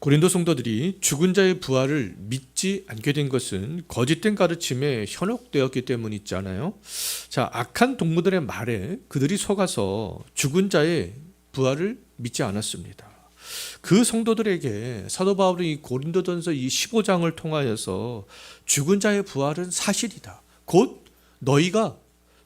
고린도 성도들이 죽은 자의 부활을 믿지 않게 된 것은 거짓된 가르침에 현혹되었기 때문 있잖아요. 자, 악한 동무들의 말에 그들이 속아서 죽은 자의 부활을 믿지 않았습니다. 그 성도들에게 사도 바울이 이 고린도전서 이 15장을 통하여서 죽은 자의 부활은 사실이다. 곧 너희가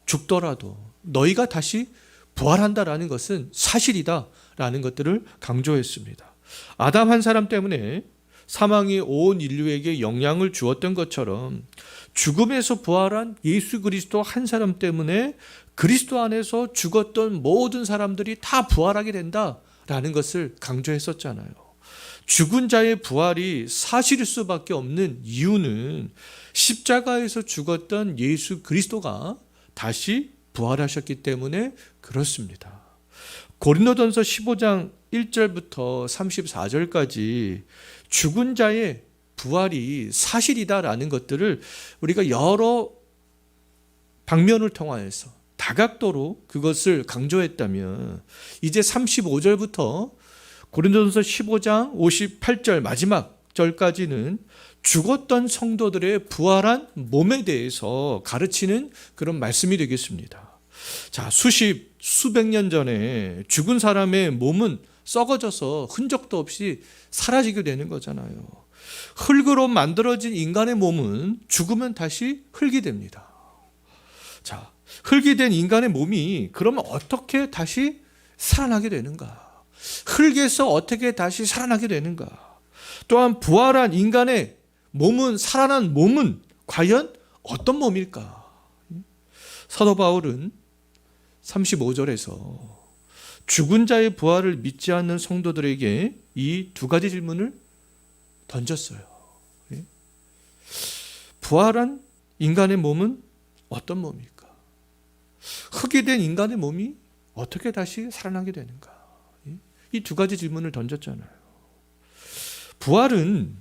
죽더라도 너희가 다시 부활한다라는 것은 사실이다라는 것들을 강조했습니다. 아담 한 사람 때문에 사망이 온 인류에게 영향을 주었던 것처럼 죽음에서 부활한 예수 그리스도 한 사람 때문에 그리스도 안에서 죽었던 모든 사람들이 다 부활하게 된다라는 것을 강조했었잖아요. 죽은 자의 부활이 사실일 수밖에 없는 이유는 십자가에서 죽었던 예수 그리스도가 다시 부활하셨기 때문에 그렇습니다. 고린도전서 15장 1절부터 34절까지 죽은 자의 부활이 사실이다라는 것들을 우리가 여러 방면을 통하여서 다각도로 그것을 강조했다면 이제 35절부터 고린도전서 15장 58절 마지막 절까지는 죽었던 성도들의 부활한 몸에 대해서 가르치는 그런 말씀이 되겠습니다. 자, 수십, 수백 년 전에 죽은 사람의 몸은 썩어져서 흔적도 없이 사라지게 되는 거잖아요. 흙으로 만들어진 인간의 몸은 죽으면 다시 흙이 됩니다. 자, 흙이 된 인간의 몸이 그러면 어떻게 다시 살아나게 되는가? 흙에서 어떻게 다시 살아나게 되는가? 또한 부활한 인간의 몸은 살아난 몸은 과연 어떤 몸일까? 사도 바울은 35절에서 죽은 자의 부활을 믿지 않는 성도들에게 이 두 가지 질문을 던졌어요. 예? 부활한 인간의 몸은 어떤 몸일까? 흙이 된 인간의 몸이 어떻게 다시 살아나게 되는가? 이 두 가지 질문을 던졌잖아요. 부활은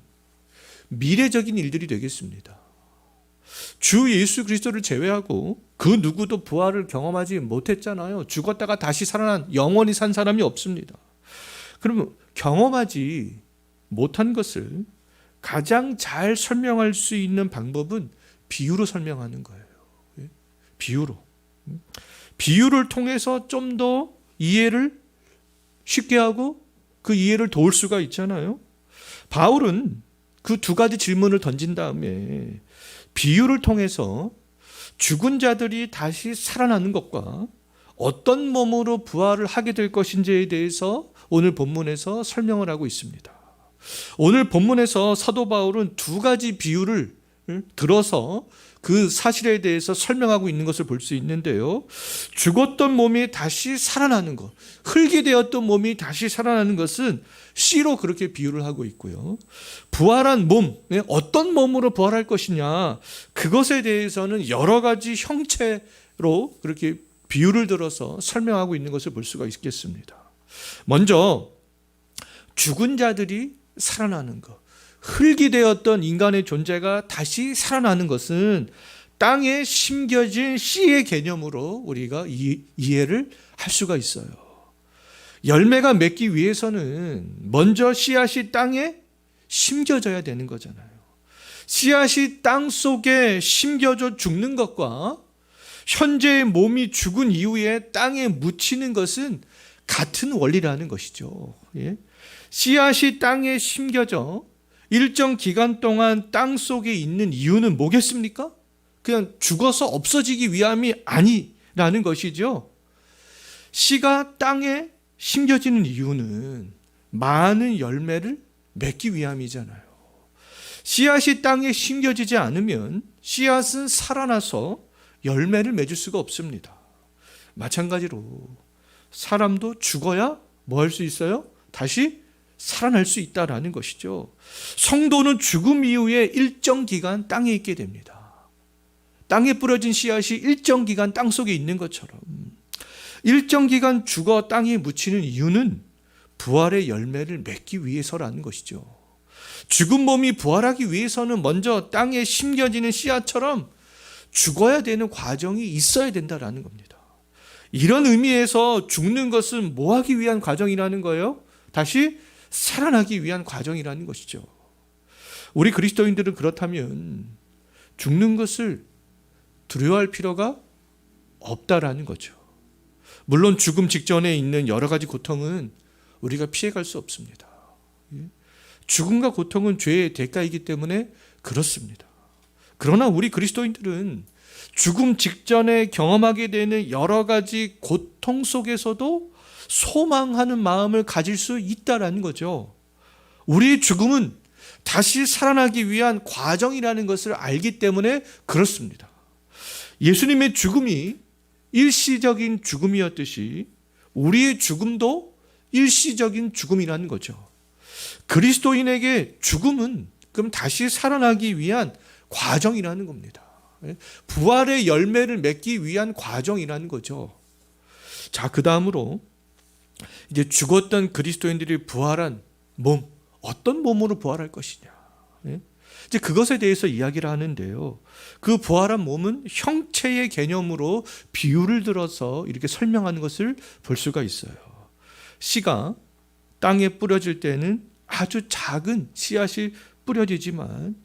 미래적인 일들이 되겠습니다. 주 예수 그리스도를 제외하고 그 누구도 부활을 경험하지 못했잖아요. 죽었다가 다시 살아난 영원히 산 사람이 없습니다. 그러면 경험하지 못한 것을 가장 잘 설명할 수 있는 방법은 비유로 설명하는 거예요. 예? 비유로. 비유를 통해서 좀 더 이해를 쉽게 하고 그 이해를 도울 수가 있잖아요. 바울은 그 두 가지 질문을 던진 다음에 비유를 통해서 죽은 자들이 다시 살아나는 것과 어떤 몸으로 부활을 하게 될 것인지에 대해서 오늘 본문에서 설명을 하고 있습니다. 오늘 본문에서 사도 바울은 두 가지 비유를 들어서 그 사실에 대해서 설명하고 있는 것을 볼 수 있는데요. 죽었던 몸이 다시 살아나는 것, 흙이 되었던 몸이 다시 살아나는 것은 씨로 그렇게 비유를 하고 있고요. 부활한 몸, 네, 어떤 몸으로 부활할 것이냐, 그것에 대해서는 여러 가지 형체로 그렇게 비유를 들어서 설명하고 있는 것을 볼 수가 있겠습니다. 먼저, 죽은 자들이 살아나는 것. 흙이 되었던 인간의 존재가 다시 살아나는 것은 땅에 심겨진 씨의 개념으로 우리가 이, 이해를 할 수가 있어요. 열매가 맺기 위해서는 먼저 씨앗이 땅에 심겨져야 되는 거잖아요. 씨앗이 땅 속에 심겨져 죽는 것과 현재의 몸이 죽은 이후에 땅에 묻히는 것은 같은 원리라는 것이죠. 예? 씨앗이 땅에 심겨져 일정 기간 동안 땅 속에 있는 이유는 뭐겠습니까? 그냥 죽어서 없어지기 위함이 아니라는 것이죠. 씨가 땅에 심겨지는 이유는 많은 열매를 맺기 위함이잖아요. 씨앗이 땅에 심겨지지 않으면 씨앗은 살아나서 열매를 맺을 수가 없습니다. 마찬가지로 사람도 죽어야 뭐 할 수 있어요? 다시 살아날 수 있다라는 것이죠. 성도는 죽음 이후에 일정 기간 땅에 있게 됩니다. 땅에 뿌려진 씨앗이 일정 기간 땅 속에 있는 것처럼 일정 기간 죽어 땅에 묻히는 이유는 부활의 열매를 맺기 위해서라는 것이죠. 죽은 몸이 부활하기 위해서는 먼저 땅에 심겨지는 씨앗처럼 죽어야 되는 과정이 있어야 된다라는 겁니다. 이런 의미에서 죽는 것은 뭐 하기 위한 과정이라는 거예요? 다시 살아나기 위한 과정이라는 것이죠. 우리 그리스도인들은 그렇다면 죽는 것을 두려워할 필요가 없다라는 거죠. 물론 죽음 직전에 있는 여러 가지 고통은 우리가 피해갈 수 없습니다. 예? 죽음과 고통은 죄의 대가이기 때문에 그렇습니다. 그러나 우리 그리스도인들은 죽음 직전에 경험하게 되는 여러 가지 고통 속에서도 소망하는 마음을 가질 수 있다라는 거죠. 우리의 죽음은 다시 살아나기 위한 과정이라는 것을 알기 때문에 그렇습니다. 예수님의 죽음이 일시적인 죽음이었듯이 우리의 죽음도 일시적인 죽음이라는 거죠. 그리스도인에게 죽음은 그럼 다시 살아나기 위한 과정이라는 겁니다. 부활의 열매를 맺기 위한 과정이라는 거죠. 자, 그 다음으로 이제 죽었던 그리스도인들이 부활한 몸, 어떤 몸으로 부활할 것이냐. 예? 이제 그것에 대해서 이야기를 하는데요. 그 부활한 몸은 형체의 개념으로 비유를 들어서 이렇게 설명하는 것을 볼 수가 있어요. 씨가 땅에 뿌려질 때는 아주 작은 씨앗이 뿌려지지만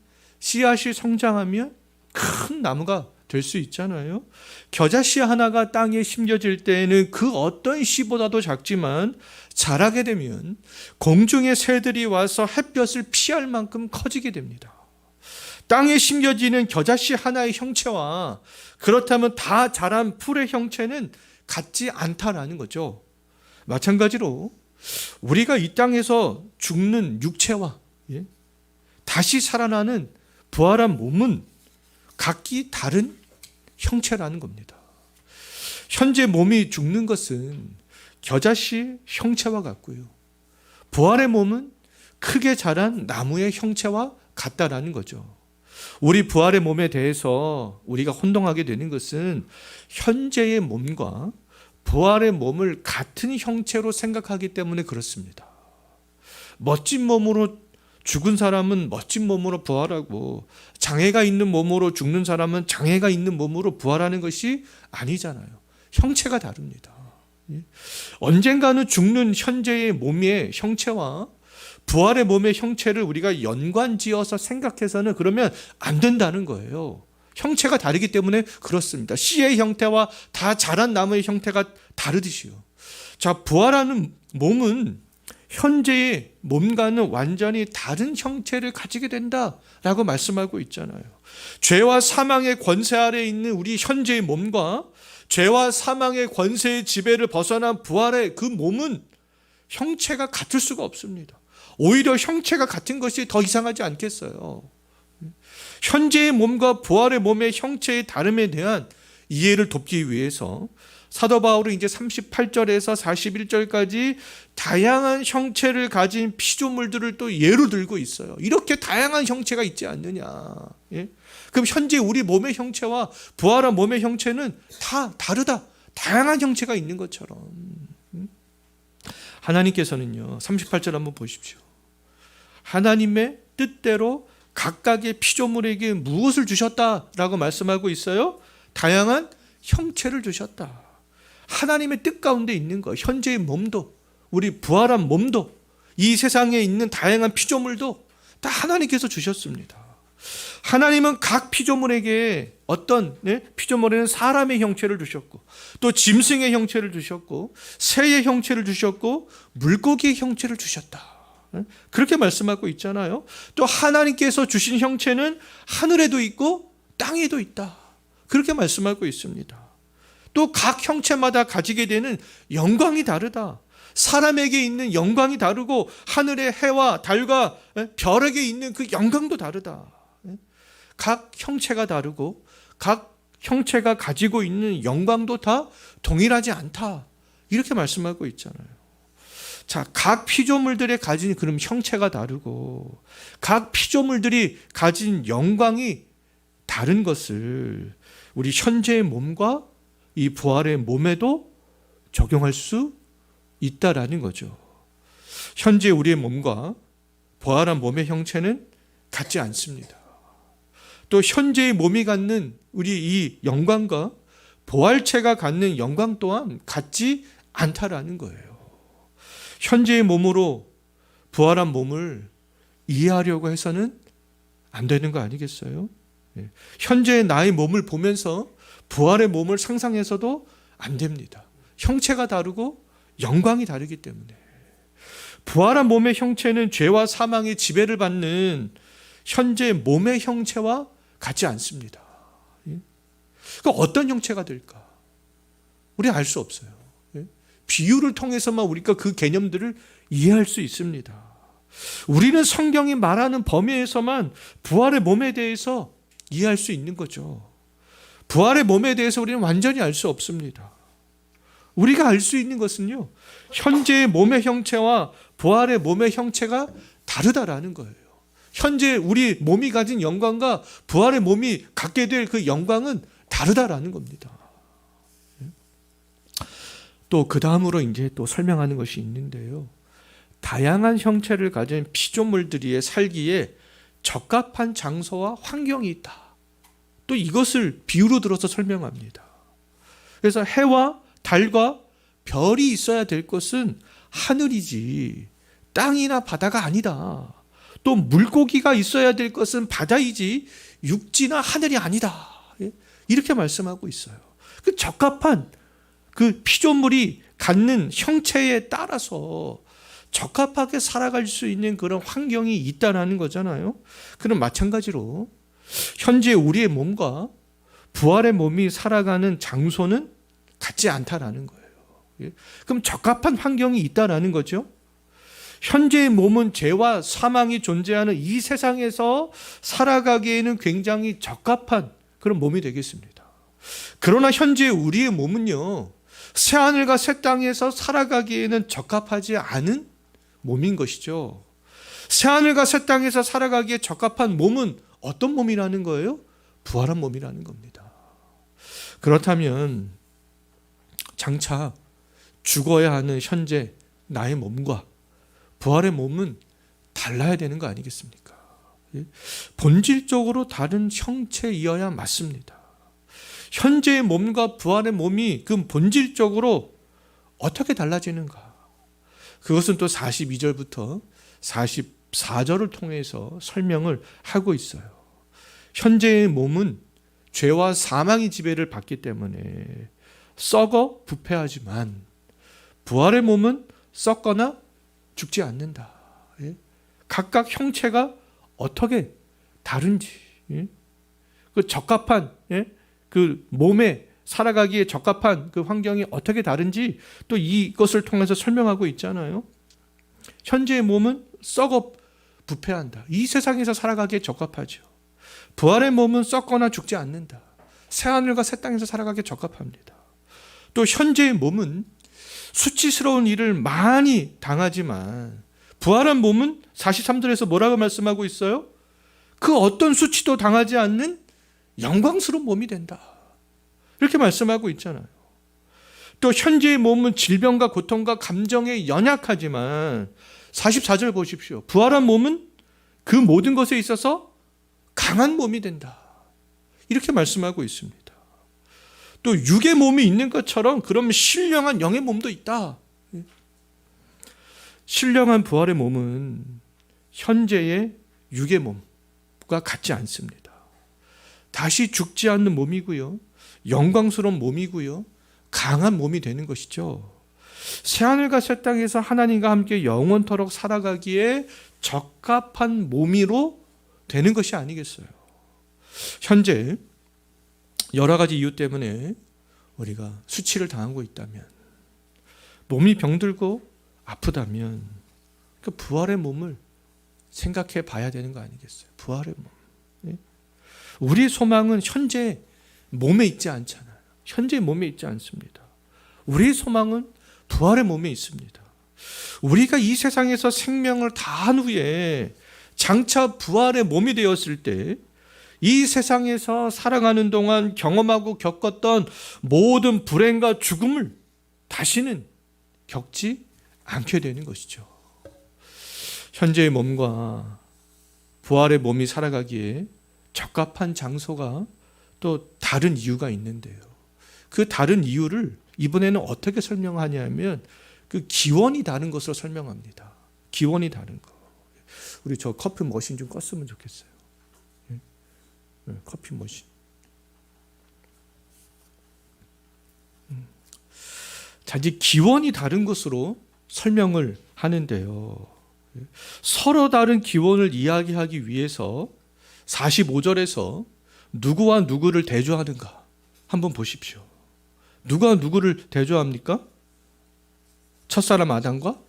씨앗이 성장하면 큰 나무가 될 수 있잖아요. 겨자씨 하나가 땅에 심겨질 때에는 그 어떤 씨보다도 작지만 자라게 되면 공중의 새들이 와서 햇볕을 피할 만큼 커지게 됩니다. 땅에 심겨지는 겨자씨 하나의 형체와 그렇다면 다 자란 풀의 형체는 같지 않다라는 거죠. 마찬가지로 우리가 이 땅에서 죽는 육체와 예? 다시 살아나는 부활한 몸은 각기 다른 형체라는 겁니다. 현재 몸이 죽는 것은 겨자씨 형체와 같고요. 부활의 몸은 크게 자란 나무의 형체와 같다라는 거죠. 우리 부활의 몸에 대해서 우리가 혼동하게 되는 것은 현재의 몸과 부활의 몸을 같은 형체로 생각하기 때문에 그렇습니다. 멋진 몸으로 죽은 사람은 멋진 몸으로 부활하고 장애가 있는 몸으로 죽는 사람은 장애가 있는 몸으로 부활하는 것이 아니잖아요. 형체가 다릅니다. 예? 언젠가는 죽는 현재의 몸의 형체와 부활의 몸의 형체를 우리가 연관지어서 생각해서는 그러면 안 된다는 거예요. 형체가 다르기 때문에 그렇습니다. 씨의 형태와 다 자란 나무의 형태가 다르듯이요. 자, 부활하는 몸은 현재의 몸과는 완전히 다른 형체를 가지게 된다라고 말씀하고 있잖아요. 죄와 사망의 권세 아래 있는 우리 현재의 몸과 죄와 사망의 권세의 지배를 벗어난 부활의 그 몸은 형체가 같을 수가 없습니다. 오히려 형체가 같은 것이 더 이상하지 않겠어요. 현재의 몸과 부활의 몸의 형체의 다름에 대한 이해를 돕기 위해서 사도 바울은 이제 38절에서 41절까지 다양한 형체를 가진 피조물들을 또 예로 들고 있어요. 이렇게 다양한 형체가 있지 않느냐. 예? 그럼 현재 우리 몸의 형체와 부활한 몸의 형체는 다 다르다. 다양한 형체가 있는 것처럼. 음? 하나님께서는요, 38절 한번 보십시오. 하나님의 뜻대로 각각의 피조물에게 무엇을 주셨다라고 말씀하고 있어요? 다양한 형체를 주셨다. 하나님의 뜻 가운데 있는 거, 현재의 몸도, 우리 부활한 몸도, 이 세상에 있는 다양한 피조물도 다 하나님께서 주셨습니다. 하나님은 각 피조물에게 어떤 네? 피조물에는 사람의 형체를 주셨고 또 짐승의 형체를 주셨고 새의 형체를 주셨고 물고기의 형체를 주셨다. 네? 그렇게 말씀하고 있잖아요. 또 하나님께서 주신 형체는 하늘에도 있고 땅에도 있다. 그렇게 말씀하고 있습니다. 또 각 형체마다 가지게 되는 영광이 다르다. 사람에게 있는 영광이 다르고 하늘의 해와 달과 별에게 있는 그 영광도 다르다. 각 형체가 다르고 각 형체가 가지고 있는 영광도 다 동일하지 않다. 이렇게 말씀하고 있잖아요. 자, 각 피조물들의 가진 그럼 형체가 다르고 각 피조물들이 가진 영광이 다른 것을 우리 현재의 몸과 이 부활의 몸에도 적용할 수 있다라는 거죠. 현재 우리의 몸과 부활한 몸의 형체는 같지 않습니다. 또 현재의 몸이 갖는 우리 이 영광과 부활체가 갖는 영광 또한 같지 않다라는 거예요. 현재의 몸으로 부활한 몸을 이해하려고 해서는 안 되는 거 아니겠어요? 예. 현재의 나의 몸을 보면서 부활의 몸을 상상해서도 안 됩니다. 형체가 다르고 영광이 다르기 때문에. 부활한 몸의 형체는 죄와 사망의 지배를 받는 현재 몸의 형체와 같지 않습니다. 예? 그 어떤 형체가 될까? 우리 알 수 없어요. 예? 비유를 통해서만 우리가 그 개념들을 이해할 수 있습니다. 우리는 성경이 말하는 범위에서만 부활의 몸에 대해서 이해할 수 있는 거죠. 부활의 몸에 대해서 우리는 완전히 알 수 없습니다. 우리가 알 수 있는 것은요, 현재의 몸의 형체와 부활의 몸의 형체가 다르다라는 거예요. 현재 우리 몸이 가진 영광과 부활의 몸이 갖게 될 그 영광은 다르다라는 겁니다. 또 그 다음으로 이제 또 설명하는 것이 있는데요. 다양한 형체를 가진 피조물들이 살기에 적합한 장소와 환경이 있다. 또 이것을 비유로 들어서 설명합니다. 그래서 해와 달과 별이 있어야 될 것은 하늘이지 땅이나 바다가 아니다. 또 물고기가 있어야 될 것은 바다이지 육지나 하늘이 아니다. 예? 이렇게 말씀하고 있어요. 그 적합한 그 피조물이 갖는 형체에 따라서 적합하게 살아갈 수 있는 그런 환경이 있다라는 거잖아요. 그럼 마찬가지로 현재 우리의 몸과 부활의 몸이 살아가는 장소는 같지 않다라는 거예요. 예? 그럼 적합한 환경이 있다라는 거죠. 현재의 몸은 죄와 사망이 존재하는 이 세상에서 살아가기에는 굉장히 적합한 그런 몸이 되겠습니다. 그러나 현재 우리의 몸은요, 새하늘과 새 땅에서 살아가기에는 적합하지 않은 몸인 것이죠. 새하늘과 새 땅에서 살아가기에 적합한 몸은 어떤 몸이라는 거예요? 부활한 몸이라는 겁니다. 그렇다면 장차 죽어야 하는 현재 나의 몸과 부활의 몸은 달라야 되는 거 아니겠습니까? 예? 본질적으로 다른 형체이어야 맞습니다. 현재의 몸과 부활의 몸이 그 본질적으로 어떻게 달라지는가? 그것은 또 42절부터 44절을 통해서 설명을 하고 있어요. 현재의 몸은 죄와 사망의 지배를 받기 때문에 썩어 부패하지만 부활의 몸은 썩거나 죽지 않는다. 예? 각각 형체가 어떻게 다른지, 예? 그 적합한 예? 그 몸에 살아가기에 적합한 그 환경이 어떻게 다른지 또 이것을 통해서 설명하고 있잖아요. 현재의 몸은 썩어 부패한다. 이 세상에서 살아가기에 적합하죠. 부활의 몸은 썩거나 죽지 않는다. 새 하늘과 새 땅에서 살아가기에 적합합니다. 또 현재의 몸은 수치스러운 일을 많이 당하지만 부활한 몸은 43절에서 뭐라고 말씀하고 있어요? 그 어떤 수치도 당하지 않는 영광스러운 몸이 된다. 이렇게 말씀하고 있잖아요. 또 현재의 몸은 질병과 고통과 감정에 연약하지만 44절 보십시오. 부활한 몸은 그 모든 것에 있어서 강한 몸이 된다. 이렇게 말씀하고 있습니다. 또 육의 몸이 있는 것처럼 그럼 신령한 영의 몸도 있다. 신령한 부활의 몸은 현재의 육의 몸과 같지 않습니다. 다시 죽지 않는 몸이고요. 영광스러운 몸이고요. 강한 몸이 되는 것이죠. 새하늘과 새 땅에서 하나님과 함께 영원토록 살아가기에 적합한 몸이로 되는 것이 아니겠어요. 현재 여러 가지 이유 때문에 우리가 수치를 당하고 있다면 몸이 병들고 아프다면 그 부활의 몸을 생각해 봐야 되는 거 아니겠어요? 부활의 몸. 예? 우리 소망은 현재 몸에 있지 않잖아요. 현재 몸에 있지 않습니다. 우리 소망은 부활의 몸에 있습니다. 우리가 이 세상에서 생명을 다한 후에 장차 부활의 몸이 되었을 때 이 세상에서 살아가는 동안 경험하고 겪었던 모든 불행과 죽음을 다시는 겪지 않게 되는 것이죠. 현재의 몸과 부활의 몸이 살아가기에 적합한 장소가 또 다른 이유가 있는데요. 그 다른 이유를 이번에는 어떻게 설명하냐면 그 기원이 다른 것으로 설명합니다. 기원이 다른 거. 우리 저 커피 머신 좀 껐으면 좋겠어요. 예? 예, 커피 머신. 음. 자, 이제 기원이 다른 것으로 설명을 하는데요. 예. 서로 다른 기원을 이야기하기 위해서 45절에서 누구와 누구를 대조하는가 한번 보십시오. 누가 누구를 대조합니까? 첫사람 아담과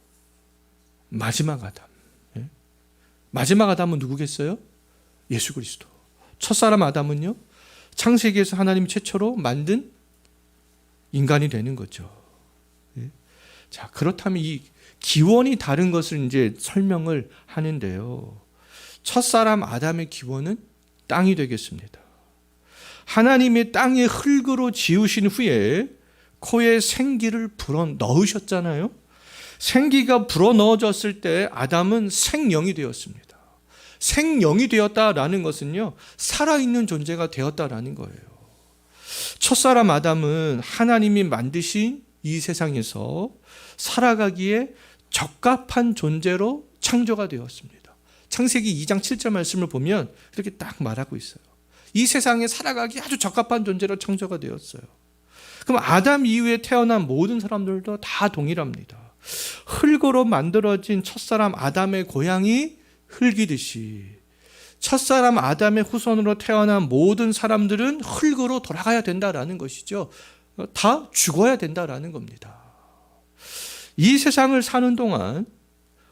마지막 아담. 예? 마지막 아담은 누구겠어요? 예수 그리스도. 첫사람 아담은요? 창세기에서 하나님 최초로 만든 인간이 되는 거죠. 예? 자, 그렇다면 이 기원이 다른 것을 이제 설명을 하는데요. 첫사람 아담의 기원은 땅이 되겠습니다. 하나님의 땅에 흙으로 지으신 후에 코에 생기를 불어 넣으셨잖아요. 생기가 불어 넣어졌을 때 아담은 생명이 되었습니다. 생명이 되었다라는 것은요, 살아있는 존재가 되었다라는 거예요. 첫사람 아담은 하나님이 만드신 이 세상에서 살아가기에 적합한 존재로 창조가 되었습니다. 창세기 2장 7절 말씀을 보면 이렇게 딱 말하고 있어요. 이 세상에 살아가기 아주 적합한 존재로 창조가 되었어요. 그럼 아담 이후에 태어난 모든 사람들도 다 동일합니다. 흙으로 만들어진 첫사람 아담의 고향이 흙이듯이 첫사람 아담의 후손으로 태어난 모든 사람들은 흙으로 돌아가야 된다라는 것이죠. 다 죽어야 된다라는 겁니다. 이 세상을 사는 동안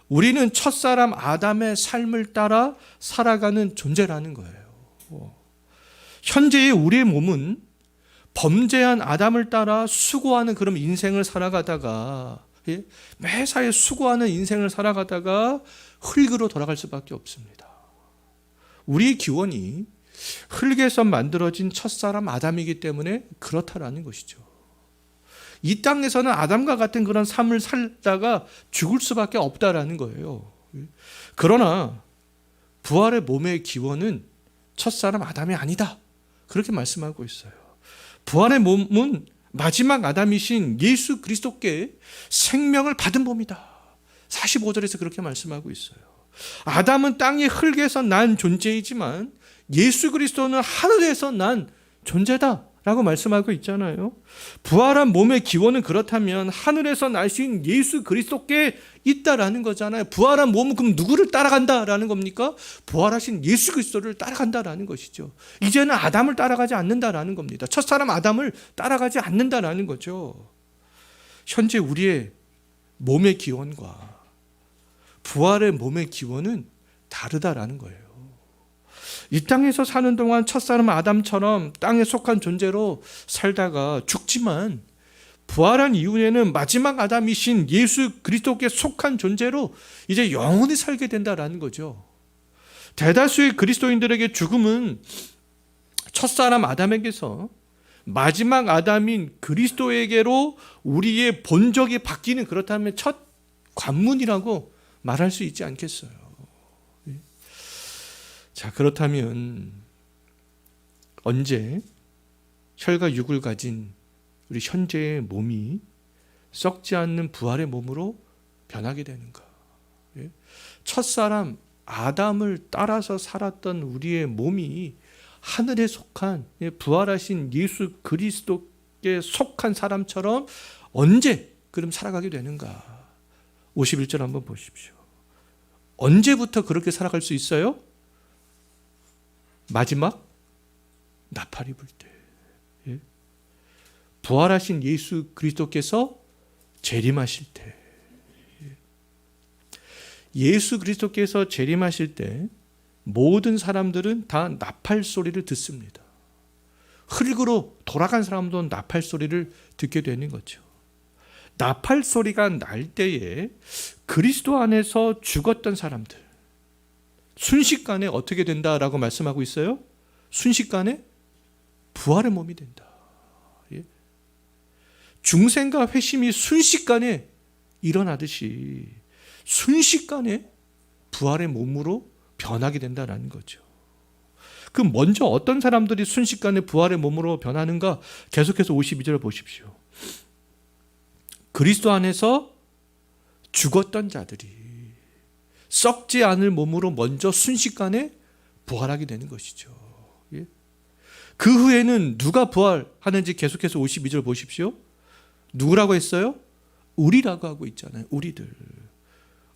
우리는 첫사람 아담의 삶을 따라 살아가는 존재라는 거예요. 현재의 우리의 몸은 범죄한 아담을 따라 수고하는 그런 인생을 살아가다가 예? 매사에 수고하는 인생을 살아가다가 흙으로 돌아갈 수밖에 없습니다. 우리 기원이 흙에서 만들어진 첫사람 아담이기 때문에 그렇다라는 것이죠. 이 땅에서는 아담과 같은 그런 삶을 살다가 죽을 수밖에 없다라는 거예요. 그러나 부활의 몸의 기원은 첫사람 아담이 아니다. 그렇게 말씀하고 있어요. 부활의 몸은 마지막 아담이신 예수 그리스도께 생명을 받은 몸이다. 45절에서 그렇게 말씀하고 있어요. 아담은 땅의 흙에서 난 존재이지만 예수 그리스도는 하늘에서 난 존재다. 라고 말씀하고 있잖아요. 부활한 몸의 기원은 그렇다면 하늘에서 나신 예수 그리스도께 있다라는 거잖아요. 부활한 몸은 그럼 누구를 따라간다라는 겁니까? 부활하신 예수 그리스도를 따라간다라는 것이죠. 이제는 아담을 따라가지 않는다라는 겁니다. 첫사람 아담을 따라가지 않는다라는 거죠. 현재 우리의 몸의 기원과 부활의 몸의 기원은 다르다라는 거예요. 이 땅에서 사는 동안 첫사람 아담처럼 땅에 속한 존재로 살다가 죽지만 부활한 이후에는 마지막 아담이신 예수 그리스도께 속한 존재로 이제 영원히 살게 된다라는 거죠. 대다수의 그리스도인들에게 죽음은 첫사람 아담에게서 마지막 아담인 그리스도에게로 우리의 본적이 바뀌는 그렇다면 첫 관문이라고 말할 수 있지 않겠어요. 자, 그렇다면 언제 혈과 육을 가진 우리 현재의 몸이 썩지 않는 부활의 몸으로 변하게 되는가? 예? 첫사람 아담을 따라서 살았던 우리의 몸이 하늘에 속한 예, 부활하신 예수 그리스도께 속한 사람처럼 언제 그럼 살아가게 되는가? 51절 한번 보십시오. 언제부터 그렇게 살아갈 수 있어요? 마지막 나팔이 불 때. 예? 부활하신 예수 그리스도께서 재림하실 때. 예? 예수 그리스도께서 재림하실 때 모든 사람들은 다 나팔 소리를 듣습니다. 흙으로 돌아간 사람도 나팔 소리를 듣게 되는 거죠. 나팔 소리가 날 때에 그리스도 안에서 죽었던 사람들, 순식간에 어떻게 된다라고 말씀하고 있어요? 순식간에 부활의 몸이 된다. 예? 중생과 회심이 순식간에 일어나듯이 순식간에 부활의 몸으로 변하게 된다라는 거죠. 그 먼저 어떤 사람들이 순식간에 부활의 몸으로 변하는가 계속해서 52절을 보십시오. 그리스도 안에서 죽었던 자들이 썩지 않을 몸으로 먼저 순식간에 부활하게 되는 것이죠. 예? 그 후에는 누가 부활하는지 계속해서 52절 보십시오. 누구라고 했어요? 우리라고 하고 있잖아요. 우리들.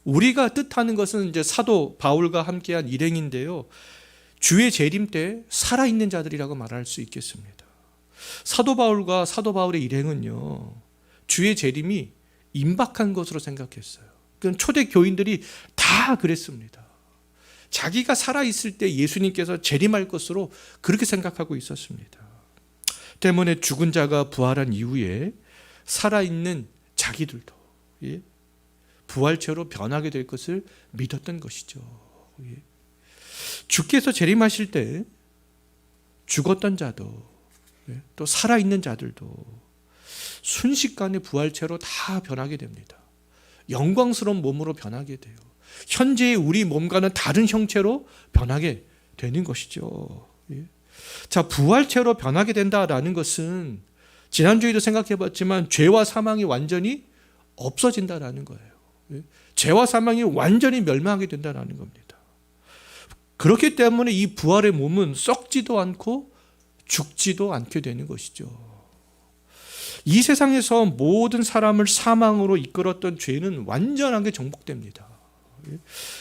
우리가 뜻하는 것은 이제 사도 바울과 함께한 일행인데요. 주의 재림 때 살아있는 자들이라고 말할 수 있겠습니다. 사도 바울과 사도 바울의 일행은요, 주의 재림이 임박한 것으로 생각했어요. 그 초대 교인들이 다 그랬습니다. 자기가 살아있을 때 예수님께서 재림할 것으로 그렇게 생각하고 있었습니다. 때문에 죽은 자가 부활한 이후에 살아있는 자기들도 예? 부활체로 변하게 될 것을 믿었던 것이죠. 예? 주께서 재림하실 때 죽었던 자도 예? 또 살아있는 자들도 순식간에 부활체로 다 변하게 됩니다. 영광스러운 몸으로 변하게 돼요. 현재의 우리 몸과는 다른 형체로 변하게 되는 것이죠. 예. 자, 부활체로 변하게 된다라는 것은 지난주에도 생각해 봤지만 죄와 사망이 완전히 없어진다라는 거예요. 예. 죄와 사망이 완전히 멸망하게 된다라는 겁니다. 그렇기 때문에 이 부활의 몸은 썩지도 않고 죽지도 않게 되는 것이죠. 이 세상에서 모든 사람을 사망으로 이끌었던 죄는 완전하게 정복됩니다.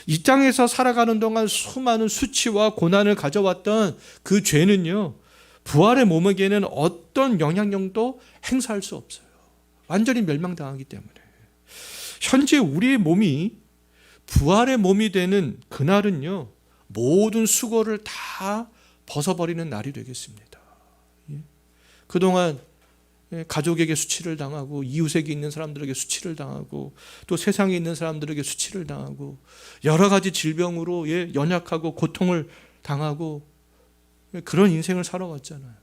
이 땅에서 살아가는 동안 수많은 수치와 고난을 가져왔던 그 죄는요, 부활의 몸에게는 어떤 영향력도 행사할 수 없어요. 완전히 멸망당하기 때문에. 현재 우리의 몸이 부활의 몸이 되는 그날은요, 모든 수고를 다 벗어버리는 날이 되겠습니다. 예. 그동안 예, 가족에게 수치를 당하고 이웃에게 있는 사람들에게 수치를 당하고 또 세상에 있는 사람들에게 수치를 당하고 여러 가지 질병으로 예, 연약하고 고통을 당하고 예, 그런 인생을 살아왔잖아요.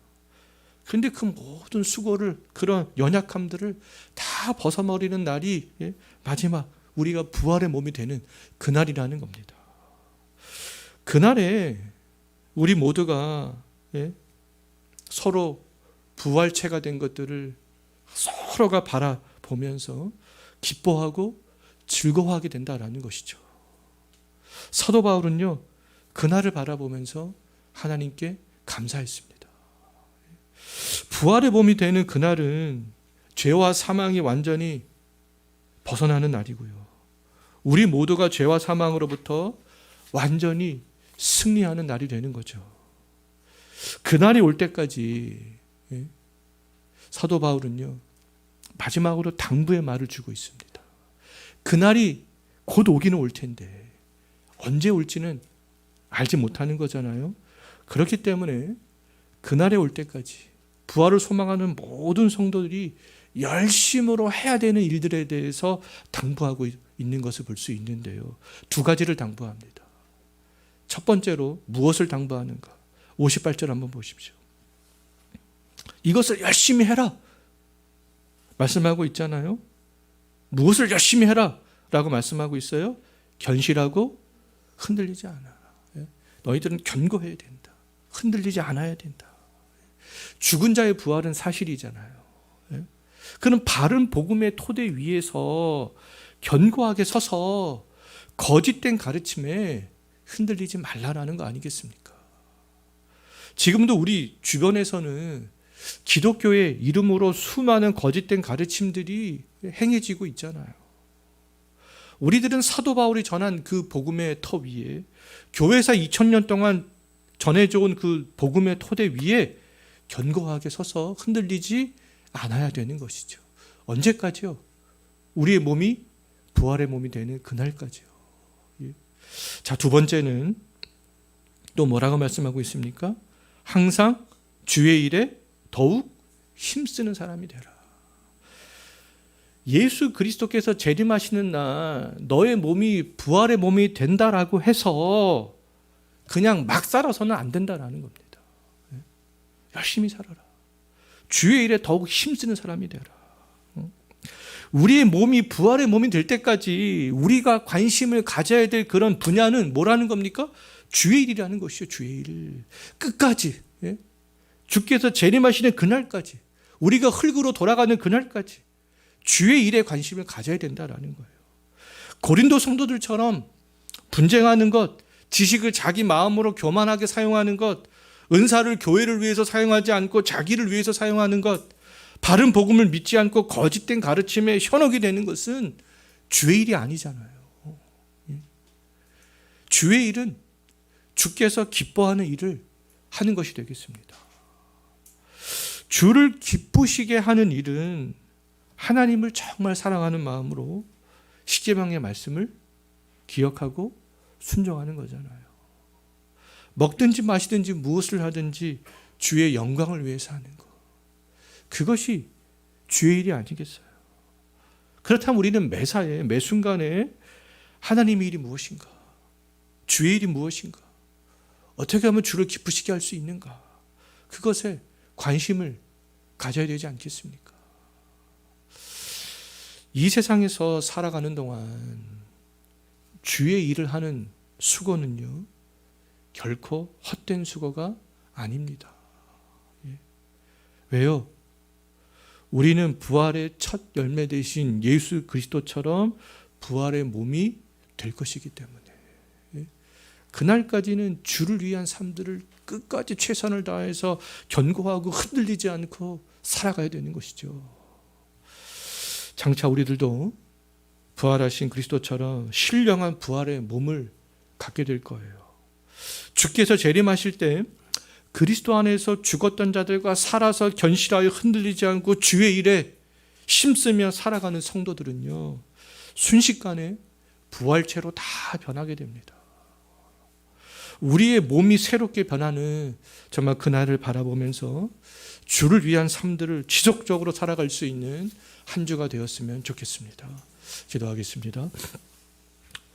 근데 그 모든 수고를 그런 연약함들을 다 벗어버리는 날이 마지막 우리가 부활의 몸이 되는 그날이라는 겁니다. 그날에 우리 모두가 서로 부활체가 된 것들을 서로가 바라보면서 기뻐하고 즐거워하게 된다라는 것이죠. 사도 바울은요, 그날을 바라보면서 하나님께 감사했습니다. 부활의 몸이 되는 그날은 죄와 사망이 완전히 벗어나는 날이고요. 우리 모두가 죄와 사망으로부터 완전히 승리하는 날이 되는 거죠. 그날이 올 때까지 예? 사도 바울은요, 마지막으로 당부의 말을 주고 있습니다. 그날이 곧 오기는 올 텐데, 언제 올지는 알지 못하는 거잖아요. 그렇기 때문에 그날에 올 때까지 부활을 소망하는 모든 성도들이 열심으로 해야 되는 일들에 대해서 당부하고 있는 것을 볼 수 있는데요. 두 가지를 당부합니다. 첫 번째로 무엇을 당부하는가? 58절 한번 보십시오. 이것을 열심히 해라. 말씀하고 있잖아요. 무엇을 열심히 해라. 라고 말씀하고 있어요. 견실하고 흔들리지 않아. 예? 너희들은 견고해야 된다. 흔들리지 않아야 된다. 죽은 자의 부활은 사실이잖아요. 예? 그는 바른 복음의 토대 위에서 견고하게 서서 거짓된 가르침에 흔들리지 말라라는 거 아니겠습니까? 지금도 우리 주변에서는 기독교의 이름으로 수많은 거짓된 가르침들이 행해지고 있잖아요. 우리들은 사도 바울이 전한 그 복음의 터 위에 교회사 2000년 동안 전해져 온 그 복음의 토대 위에 견고하게 서서 흔들리지 않아야 되는 것이죠. 언제까지요? 우리의 몸이 부활의 몸이 되는 그날까지요. 예. 자, 두 번째는 또 뭐라고 말씀하고 있습니까? 항상 주의 일에 더욱 힘쓰는 사람이 되라. 예수 그리스도께서 재림하시는 날 너의 몸이 부활의 몸이 된다라고 해서 그냥 막 살아서는 안 된다라는 겁니다. 예? 열심히 살아라. 주의 일에 더욱 힘쓰는 사람이 되라. 우리의 몸이 부활의 몸이 될 때까지 우리가 관심을 가져야 될 그런 분야는 뭐라는 겁니까? 주의 일이라는 것이요. 주의 일. 끝까지 주께서 재림하시는 그날까지 우리가 흙으로 돌아가는 그날까지 주의 일에 관심을 가져야 된다라는 거예요. 고린도 성도들처럼 분쟁하는 것, 지식을 자기 마음으로 교만하게 사용하는 것, 은사를 교회를 위해서 사용하지 않고 자기를 위해서 사용하는 것, 바른 복음을 믿지 않고 거짓된 가르침에 현혹이 되는 것은 주의 일이 아니잖아요. 예. 주의 일은 주께서 기뻐하는 일을 하는 것이 되겠습니다. 주를 기쁘시게 하는 일은 하나님을 정말 사랑하는 마음으로 십계명의 말씀을 기억하고 순종하는 거잖아요. 먹든지 마시든지 무엇을 하든지 주의 영광을 위해서 하는 것. 그것이 주의 일이 아니겠어요. 그렇다면 우리는 매사에 매 순간에 하나님의 일이 무엇인가? 주의 일이 무엇인가? 어떻게 하면 주를 기쁘시게 할 수 있는가? 그것에 관심을 가져야 되지 않겠습니까? 이 세상에서 살아가는 동안 주의 일을 하는 수고는요, 결코 헛된 수고가 아닙니다. 예. 왜요? 우리는 부활의 첫 열매 되신 예수 그리스도처럼 부활의 몸이 될 것이기 때문에 예. 그날까지는 주를 위한 삶들을 끝까지 최선을 다해서 견고하고 흔들리지 않고 살아가야 되는 것이죠. 장차 우리들도 부활하신 그리스도처럼 신령한 부활의 몸을 갖게 될 거예요. 주께서 재림하실 때 그리스도 안에서 죽었던 자들과 살아서 견실하여 흔들리지 않고 주의 일에 힘쓰며 살아가는 성도들은요. 순식간에 부활체로 다 변하게 됩니다. 우리의 몸이 새롭게 변하는 정말 그날을 바라보면서 주를 위한 삶들을 지속적으로 살아갈 수 있는 한 주가 되었으면 좋겠습니다. 기도하겠습니다.